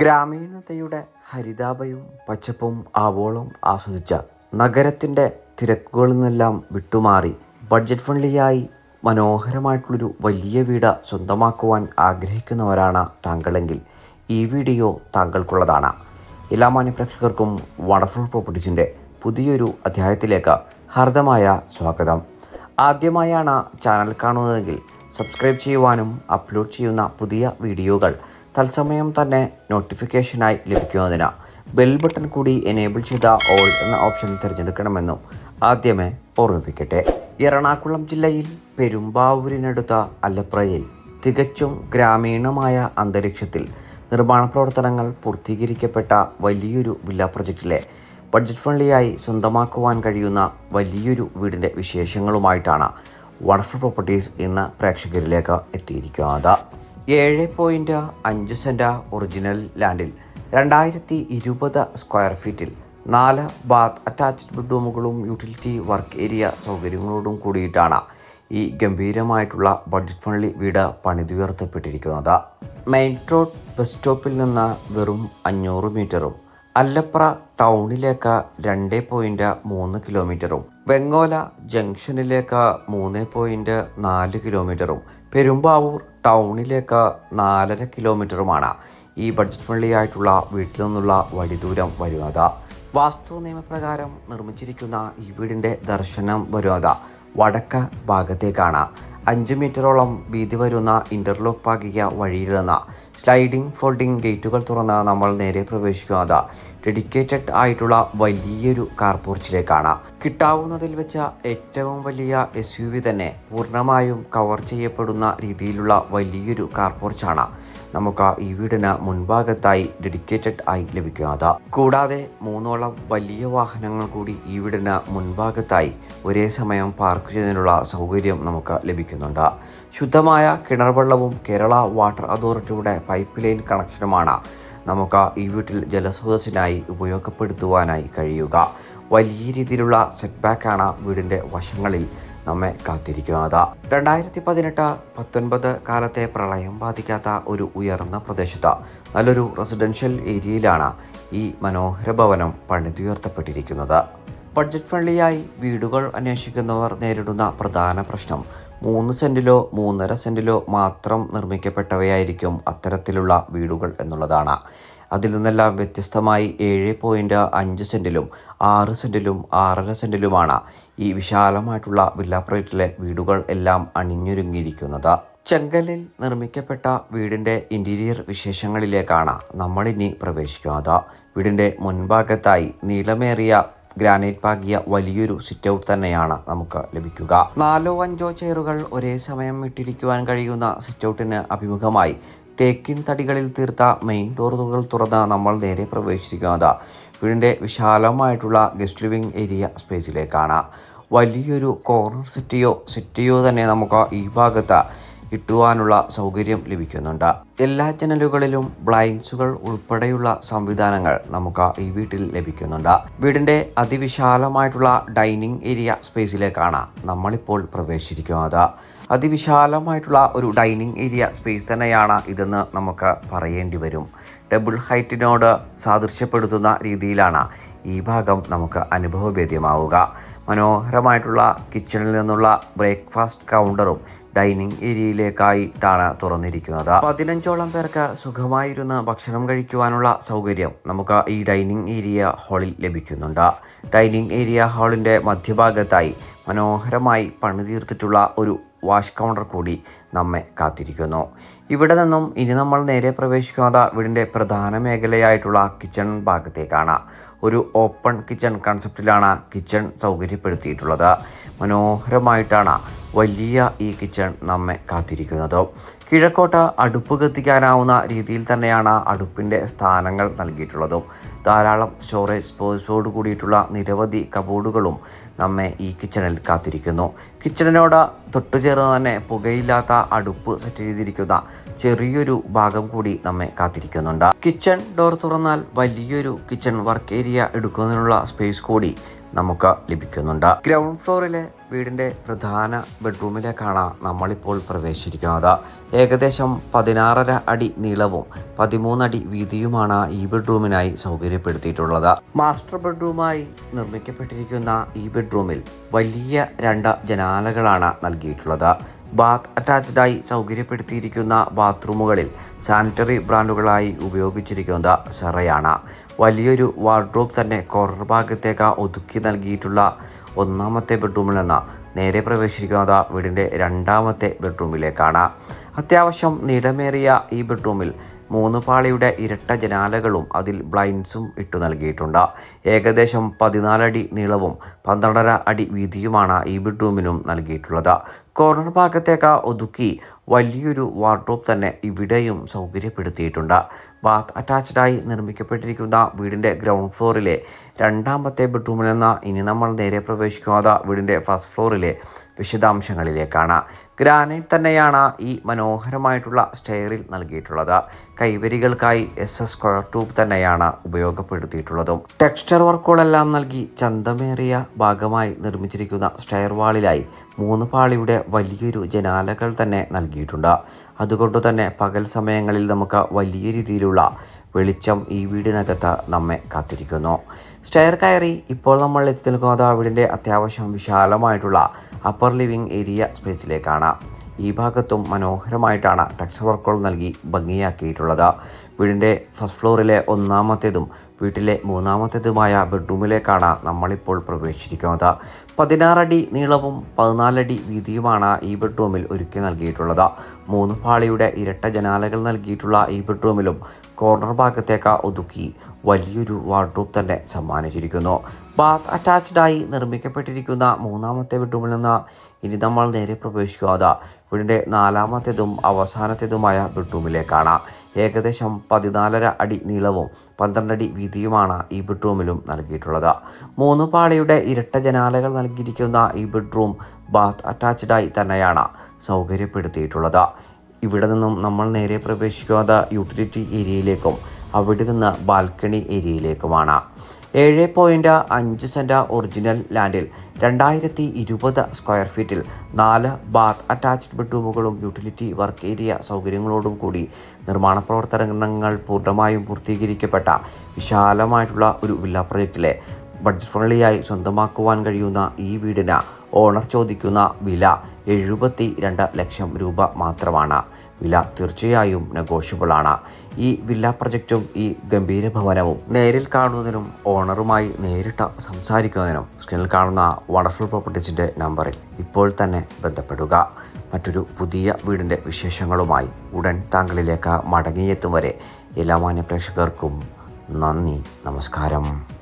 ഗ്രാമീണതയുടെ ഹരിതാഭയും പച്ചപ്പും ആവോളം ആസ്വദിച്ച നഗരത്തിന്റെ തിരക്കുകളിൽ നിന്നെല്ലാം വിട്ടുമാറി ബഡ്ജറ്റ് ഫ്രണ്ട്ലിയായി മനോഹരമായിട്ടുള്ളൊരു വലിയ വീട് സ്വന്തമാക്കുവാൻ ആഗ്രഹിക്കുന്നവരാണ് താങ്കളെങ്കിൽ ഈ വീഡിയോ താങ്കൾക്കുള്ളതാണ്. എല്ലാ മാന്യപ്രേക്ഷകർക്കും വണ്ടർഫുൾ പ്രോപ്പർട്ടീസിന്റെ പുതിയൊരു അധ്യായത്തിലേക്ക് ഹർദമായ സ്വാഗതം. ആദ്യമായാണ് ചാനൽ കാണുന്നതെങ്കിൽ സബ്സ്ക്രൈബ് ചെയ്യുവാനും അപ്ലോഡ് ചെയ്യുന്ന പുതിയ വീഡിയോകൾ തത്സമയം തന്നെ നോട്ടിഫിക്കേഷനായി ലഭിക്കുന്നതിന് ബെൽ ബട്ടൺ കൂടി എനേബിൾ ചെയ്ത ഓൾ എന്ന ഓപ്ഷൻ തിരഞ്ഞെടുക്കണമെന്നും ആദ്യമേ ഓർമ്മിപ്പിക്കട്ടെ. എറണാകുളം ജില്ലയിൽ പെരുമ്പാവൂരിനടുത്ത അലപ്രയിൽ തികച്ചും ഗ്രാമീണമായ അന്തരീക്ഷത്തിൽ നിർമ്മാണ പ്രവർത്തനങ്ങൾ പൂർത്തീകരിക്കപ്പെട്ട വലിയൊരു വില്ല പ്രൊജക്റ്റിലെ ബഡ്ജറ്റ് ഫ്രണ്ട്ലിയായി സ്വന്തമാക്കുവാൻ കഴിയുന്ന വലിയൊരു വീടിന്റെ വിശേഷങ്ങളുമായിട്ടാണ് വണ്ടർഫുൾ പ്രോപ്പർട്ടീസ് ഇന്ന് പ്രേക്ഷകരിലേക്ക് എത്തിയിരിക്കുന്നത്. ഏഴ് പോയിന്റ് അഞ്ച് സെന്റ ഒറിജിനൽ ലാൻഡിൽ. രണ്ടായിരത്തി ഇരുപത് സ്ക്വയർ ഫീറ്റിൽ നാല് ബാത്ത് അറ്റാച്ച്ഡ് ബെഡ്റൂമുകളും യൂട്ടിലിറ്റി വർക്ക് ഏരിയ സൗകര്യങ്ങളോടും കൂടിയിട്ടാണ് ഈ ഗംഭീരമായിട്ടുള്ള ബഡ്ജറ്റ് ഫ്രണ്ട്ലി വീട് പണിതുയർത്തപ്പെട്ടിരിക്കുന്നത്. മെയിൻ റോഡ് ബസ് സ്റ്റോപ്പിൽ നിന്ന് വെറും അഞ്ഞൂറ് മീറ്ററും അല്ലപ്ര ടൗണിലേക്ക് രണ്ട് പോയിന്റ് മൂന്ന് കിലോമീറ്ററും വെങ്ങോല ജംഗ്ഷനിലേക്ക് മൂന്ന് പോയിന്റ് നാല് കിലോമീറ്ററും പെരുമ്പാവൂർ ടൗണിലേക്ക് നാലര കിലോമീറ്ററുമാണ് ഈ ബഡ്ജറ്റ് ഫ്രണ്ട്ലി ആയിട്ടുള്ള വീട്ടിൽ നിന്നുള്ള വഴി ദൂരം വരുന്നത് വാസ്തു നിയമപ്രകാരം നിർമ്മിച്ചിരിക്കുന്ന ഈ വീടിന്റെ ദർശനം വരുന്നത് വടക്ക് ഭാഗത്തേക്കാണ്. അഞ്ച് മീറ്ററോളം വീതി വരുന്ന ഇന്റർലോക്ക് പാകിയ വഴിയിൽ നിന്ന് സ്ലൈഡിംഗ് ഫോൾഡിംഗ് ഗേറ്റുകൾ തുറന്ന് നമ്മൾ നേരെ പ്രവേശിക്കുന്നത്. ഡെഡിക്കേറ്റഡ് ആയിട്ടുള്ള വലിയൊരു കാർ പോർച്ചിലേക്കാണ് കിട്ടാവുന്നതിൽ വെച്ച ഏറ്റവും വലിയ എസ് യു വി തന്നെ പൂർണമായും കവർ ചെയ്യപ്പെടുന്ന രീതിയിലുള്ള വലിയൊരു കാർ പോർച്ചാണ് നമുക്ക് ഈ വീടിന് മുൻഭാഗത്തായി ഡെഡിക്കേറ്റഡ് ആയി ലഭിക്കുന്നത്. കൂടാതെ മൂന്നോളം വലിയ വാഹനങ്ങൾ കൂടി ഈ വീടിന് മുൻഭാഗത്തായി ഒരേ സമയം പാർക്ക് ചെയ്യുന്നതിനുള്ള സൗകര്യം നമുക്ക് ലഭിക്കുന്നുണ്ട്. ശുദ്ധമായ കിണർ വെള്ളവും കേരള വാട്ടർ അതോറിറ്റിയുടെ പൈപ്പ് ലൈൻ കണക്ഷനുമാണ് നമുക്ക് ഈ വീട്ടിൽ ജലസ്രോതസ്സിനായി ഉപയോഗപ്പെടുത്തുവാനായി കഴിയുക. വലിയ രീതിയിലുള്ള സെറ്റ് ബാക്കാണ് വീടിന്റെ വശങ്ങളിൽ നമ്മെ കാത്തിരിക്കുന്നത് രണ്ടായിരത്തി പതിനെട്ട് പത്തൊൻപത് കാലത്തെ പ്രളയം ബാധിക്കാത്ത ഒരു ഉയർന്ന പ്രദേശത്ത്. നല്ലൊരു റെസിഡൻഷ്യൽ ഏരിയയിലാണ് ഈ മനോഹര ഭവനം പണിതുയർത്തപ്പെട്ടിരിക്കുന്നത്. ബഡ്ജറ്റ് ഫ്രണ്ട്ലിയായി വീടുകൾ അന്വേഷിക്കുന്നവർ നേരിടുന്ന പ്രധാന പ്രശ്നം മൂന്ന് സെന്റിലോ മൂന്നര സെന്റിലോ മാത്രം നിർമ്മിക്കപ്പെട്ടവയായിരിക്കും അത്തരത്തിലുള്ള വീടുകൾ എന്നുള്ളതാണ്. അതിൽ നിന്നെല്ലാം വ്യത്യസ്തമായി ഏഴ് പോയിന്റ് അഞ്ച് സെന്റിലും ആറ് സെന്റിലും ആറര സെന്റിലുമാണ് ഈ വിശാലമായിട്ടുള്ള വില്ല പ്രൊജക്റ്റിലെ വീടുകൾ എല്ലാം അണിഞ്ഞൊരുങ്ങിയിരിക്കുന്നത്. ചെങ്കലിൽ നിർമ്മിക്കപ്പെട്ട വീടിന്റെ ഇന്റീരിയർ വിശേഷങ്ങളിലേക്കാണ് നമ്മളിനി പ്രവേശിക്കുന്നത്. വീടിന്റെ മുൻഭാഗത്തായി നീളമേറിയ ഗ്രാനൈറ്റ് പാകിയ വലിയൊരു സിറ്റ് ഔട്ട് തന്നെയാണ് നമുക്ക് ലഭിക്കുക. നാലോ അഞ്ചോ ചെയറുകൾ ഒരേ സമയം ഇട്ടിരിക്കുവാൻ കഴിയുന്ന സിറ്റ് ഔട്ടിന് അഭിമുഖമായി തേക്കിൻ തടികളിൽ തീർത്ത മെയിൻ ഡോറുകൾ തുറന്ന് നമ്മൾ നേരെ പ്രവേശിക്കുന്നത് വീടിന്റെ വിശാലമായിട്ടുള്ള ഗസ്റ്റ് ലിവിംഗ് ഏരിയ സ്പേസിലേക്കാണ്. വലിയൊരു കോർണർ സിറ്റിയോ സിറ്റിയോ തന്നെ നമുക്ക് ഈ ഭാഗത്ത് കിട്ടുവാനുള്ള സൗകര്യം ലഭിക്കുന്നുണ്ട്. എല്ലാ ജനലുകളിലും ബ്ലൈൻഡ്സുകൾ ഉൾപ്പെടെയുള്ള സംവിധാനങ്ങൾ നമുക്ക് ഈ വീട്ടിൽ ലഭിക്കുന്നുണ്ട്. വീടിന്റെ അതിവിശാലമായിട്ടുള്ള ഡൈനിങ് ഏരിയ സ്പേസിലേക്കാണ് നമ്മളിപ്പോൾ പ്രവേശിച്ചിരിക്കുന്നത്. അതിവിശാലമായിട്ടുള്ള ഒരു ഡൈനിങ് ഏരിയ സ്പേസ് തന്നെയാണ് ഇതെന്ന് നമുക്ക് പറയേണ്ടി വരും. ഡബിൾ ഹൈറ്റിനോട് സാദൃശ്യപ്പെടുത്തുന്ന രീതിയിലാണ് ഈ ഭാഗം നമുക്ക് അനുഭവഭേദ്യമാവുക മനോഹരമായിട്ടുള്ള കിച്ചണിൽ നിന്നുള്ള ബ്രേക്ക്ഫാസ്റ്റ് കൗണ്ടറും ഡൈനിങ് ഏരിയയിലേക്കായിട്ടാണ് തുറന്നിരിക്കുന്നത്. പതിനഞ്ചോളം പേർക്ക് സുഖമായിരുന്ന് ഭക്ഷണം കഴിക്കുവാനുള്ള സൗകര്യം നമുക്ക് ഈ ഡൈനിങ് ഏരിയ ഹാളിൽ ലഭിക്കുന്നുണ്ട്. ഡൈനിങ് ഏരിയ ഹാളിന്റെ മധ്യഭാഗത്തായി മനോഹരമായി പണിതീർത്തിട്ടുള്ള ഒരു വാഷ് കൗണ്ടർ കൂടി നമ്മെ കാത്തിരിക്കുന്നു. ഇവിടെ നിന്നും ഇനി നമ്മൾ നേരെ പ്രവേശിക്കുന്നത് വീടിന്റെ പ്രധാന മേഖലയായിട്ടുള്ള കിച്ചൺ ഭാഗത്തേക്കാണ്. ഒരു ഓപ്പൺ കിച്ചൺ കൺസെപ്റ്റിലാണ് കിച്ചൺ സൗകര്യപ്പെടുത്തിയിട്ടുള്ളത്. മനോഹരമായിട്ടാണ് വലിയ ഈ കിച്ചൺ നമ്മെ കാത്തിരിക്കുന്നത്. കിഴക്കോട്ട് അടുപ്പ് കത്തിക്കാനാവുന്ന രീതിയിൽ തന്നെയാണ് അടുപ്പിന്റെ സ്ഥാനങ്ങൾ നൽകിയിട്ടുള്ളതും. ധാരാളം സ്റ്റോറേജ് സ്പേസോട് കൂടിയിട്ടുള്ള നിരവധി കബോർഡുകളും നമ്മെ ഈ കിച്ചണിൽ കാത്തിരിക്കുന്നു. കിച്ചണിനോട് തൊട്ടുചേർന്ന് തന്നെ പുകയില്ലാത്ത അടുപ്പ് സെറ്റ് ചെയ്തിരിക്കുന്ന ചെറിയൊരു ഭാഗം കൂടി നമ്മെ കാത്തിരിക്കുന്നുണ്ട്. കിച്ചൺ ഡോർ തുറന്നാൽ വലിയൊരു കിച്ചൺ വർക്ക് ഏരിയ എടുക്കുന്നതിനുള്ള സ്പേസ് കൂടി നമുക്ക് ലഭിക്കുന്നുണ്ട്. ഗ്രൗണ്ട് ഫ്ലോറിലെ വീടിന്റെ പ്രധാന ബെഡ്റൂമിലേക്കാണ് നമ്മളിപ്പോൾ പ്രവേശിച്ചിരിക്കുന്നത്. ഏകദേശം പതിനാറര അടി നീളവും പതിമൂന്നടി വീതിയുമാണ് ഈ ബെഡ്റൂമിനായി സൗകര്യപ്പെടുത്തിയിട്ടുള്ളത്. മാസ്റ്റർ ബെഡ്റൂമായി നിർമ്മിക്കപ്പെട്ടിരിക്കുന്ന ഈ ബെഡ്റൂമിൽ വലിയ രണ്ട് ജനാലകളാണ് നൽകിയിട്ടുള്ളത്. ബാത്ത് അറ്റാച്ച്ഡായി സൗകര്യപ്പെടുത്തിയിരിക്കുന്ന ബാത്റൂമുകളിൽ സാനിറ്ററി ബ്രാൻഡുകളായി ഉപയോഗിച്ചിരിക്കുന്നത് സെറയാണ്. വലിയൊരു വാർഡ്രോബ് തന്നെ കോർണർ ഭാഗത്തേക്ക് ഒതുക്കി നൽകിയിട്ടുള്ള ഒന്നാമത്തെ ബെഡ്റൂമിൽ നിന്ന് നേരെ പ്രവേശിക്കുന്നത് വീടിന്റെ രണ്ടാമത്തെ ബെഡ്റൂമിലേക്കാണ്. അത്യാവശ്യം നീളമേറിയ ഈ ബെഡ്റൂമിൽ മൂന്ന് പാളിയുടെ ഇരട്ട ജനാലകളും അതിൽ ബ്ലൈൻഡ്സും ഇട്ടു നൽകിയിട്ടുണ്ട്. ഏകദേശം പതിനാലടി നീളവും പന്ത്രണ്ടര അടി വീതിയുമാണ് ഈ ബെഡ്റൂമിനും നൽകിയിട്ടുള്ളത്. കോർണർ ഭാഗത്തേക്ക് ഒതുക്കി വലിയൊരു വാർഡ്രോബ് തന്നെ ഇവിടെയും സൗകര്യപ്പെടുത്തിയിട്ടുണ്ട്. ബാത്ത് അറ്റാച്ച്ഡായി നിർമ്മിക്കപ്പെട്ടിരിക്കുന്ന വീടിന്റെ ഗ്രൗണ്ട് ഫ്ലോറിലെ രണ്ടാമത്തെ ബെഡ്റൂമിൽ നിന്ന് ഇനി നമ്മൾ നേരെ പ്രവേശിക്കാതെ വീടിന്റെ ഫസ്റ്റ് ഫ്ലോറിലെ വിശദാംശങ്ങളിലേക്കാണ്. ഗ്രാനൈറ്റ് തന്നെയാണ് ഈ മനോഹരമായിട്ടുള്ള സ്റ്റെയറിൽ നൽകിയിട്ടുള്ളത്. കൈവരികൾക്കായി എസ് എസ് സ്ക്വയർ ട്യൂബ് തന്നെയാണ് ഉപയോഗപ്പെടുത്തിയിട്ടുള്ളതും. ടെക്സ്ചർ വർക്കുകളെല്ലാം നൽകി ചന്തമേറിയ ഭാഗമായി നിർമ്മിച്ചിരിക്കുന്ന സ്റ്റെയർ വാളിലായി മൂന്ന് പാളിയുടെ വലിയൊരു ജനാലകൾ തന്നെ നൽകിയിട്ടുണ്ട്. അതുകൊണ്ട് തന്നെ പകൽ സമയങ്ങളിൽ നമുക്ക് വലിയ രീതിയിലുള്ള വെളിച്ചം ഈ വീടിനകത്ത് നമ്മെ കാത്തിരിക്കുന്നു. സ്റ്റെയർ കയറി ഇപ്പോൾ നമ്മൾ എത്തി നിൽക്കുന്നത് വീടിന്റെ അത്യാവശ്യം വിശാലമായിട്ടുള്ള അപ്പർ ലിവിംഗ് ഏരിയ സ്പേസിലേക്കാണ് ഈ ഭാഗത്തും മനോഹരമായിട്ടാണ് ടെക്സ്ചർ വർക്കുകൾ നൽകി ഭംഗിയാക്കിയിട്ടുള്ളത്. വീടിന്റെ ഫസ്റ്റ് ഫ്ലോറിലെ ഒന്നാമത്തേതും വീട്ടിലെ മൂന്നാമത്തേതുമായ ബെഡ്റൂമിലേക്കാണ് നമ്മളിപ്പോൾ പ്രവേശിച്ചിരിക്കുന്നത്. പതിനാറടി നീളവും പതിനാലടി വീതിയുമാണ് ഈ ബെഡ്റൂമിൽ ഒരുക്കി നൽകിയിട്ടുള്ളത്. മൂന്ന് പാളിയുടെ ഇരട്ട ജനാലകൾ നൽകിയിട്ടുള്ള ഈ ബെഡ്റൂമിലും കോർണർ ഭാഗത്തേക്ക് ഒതുക്കി വലിയൊരു വാർഡ്രോബ് തന്നെ സമ്മാനിച്ചിരിക്കുന്നു. ബാത്ത് അറ്റാച്ച്ഡായി നിർമ്മിക്കപ്പെട്ടിരിക്കുന്ന മൂന്നാമത്തെ ബെഡ്റൂമിൽ നിന്ന് ഇനി നമ്മൾ നേരെ പ്രവേശിക്കാതെ വീടിന്റെ നാലാമത്തേതും അവസാനത്തേതുമായ ബെഡ്റൂമിലേക്കാണ് ഏകദേശം പതിനാലര അടി നീളവും പന്ത്രണ്ടടി വീതിയുമാണ് ഈ ബെഡ്റൂമിലും നൽകിയിട്ടുള്ളത്. മൂന്ന് പാളിയുടെ ഇരട്ട ജനാലകൾ നൽകിയിരിക്കുന്ന ഈ ബെഡ്റൂം ബാത്ത് അറ്റാച്ച്ഡായി തന്നെയാണ് സൗകര്യപ്പെടുത്തിയിട്ടുള്ളത്. ഇവിടെ നിന്നും നമ്മൾ നേരെ പ്രവേശിക്കാത്ത യൂട്ടിലിറ്റി ഏരിയയിലേക്കും അവിടെ നിന്ന് ബാൽക്കണി ഏരിയയിലേക്കുമാണ് ഏഴ് പോയിന്റ് അഞ്ച് സെന്റ ഒറിജിനൽ ലാൻഡിൽ രണ്ടായിരത്തി ഇരുപത് സ്ക്വയർ ഫീറ്റിൽ നാല് ബാത്ത് അറ്റാച്ച്ഡ് ബെഡ്റൂമുകളും യൂട്ടിലിറ്റി വർക്ക് ഏരിയ സൗകര്യങ്ങളോടും കൂടി നിർമ്മാണ പ്രവർത്തനങ്ങൾ പൂർണമായും പൂർത്തീകരിക്കപ്പെട്ട വിശാലമായിട്ടുള്ള ഒരു വില്ല പ്രൊജക്റ്റിലെ ബഡ്ജറ്റ് ഫ്രണ്ട്ലിയായി സ്വന്തമാക്കുവാൻ കഴിയുന്ന ഈ വീടിന് ഓണർ ചോദിക്കുന്ന വില എഴുപത്തി രണ്ട് ലക്ഷം രൂപ മാത്രമാണ്. വില തീർച്ചയായും നെഗോഷ്യബിളാണ് ഈ വില്ല പ്രൊജക്റ്റും ഈ ഗംഭീര ഭവനവും നേരിൽ കാണുന്നതിനും ഓണറുമായി നേരിട്ട് സംസാരിക്കുന്നതിനും സ്ക്രീനിൽ കാണുന്ന വണ്ടർഫുൾ പ്രോപ്പർട്ടീസിന്റെ നമ്പറിൽ ഇപ്പോൾ തന്നെ ബന്ധപ്പെടുക. മറ്റൊരു പുതിയ വീടിന്റെ വിശേഷങ്ങളുമായി ഉടൻ താങ്കളിലേക്ക് മടങ്ങിയെത്തും വരെ എല്ലാ മാന്യ പ്രേക്ഷകർക്കും നന്ദി നമസ്കാരം.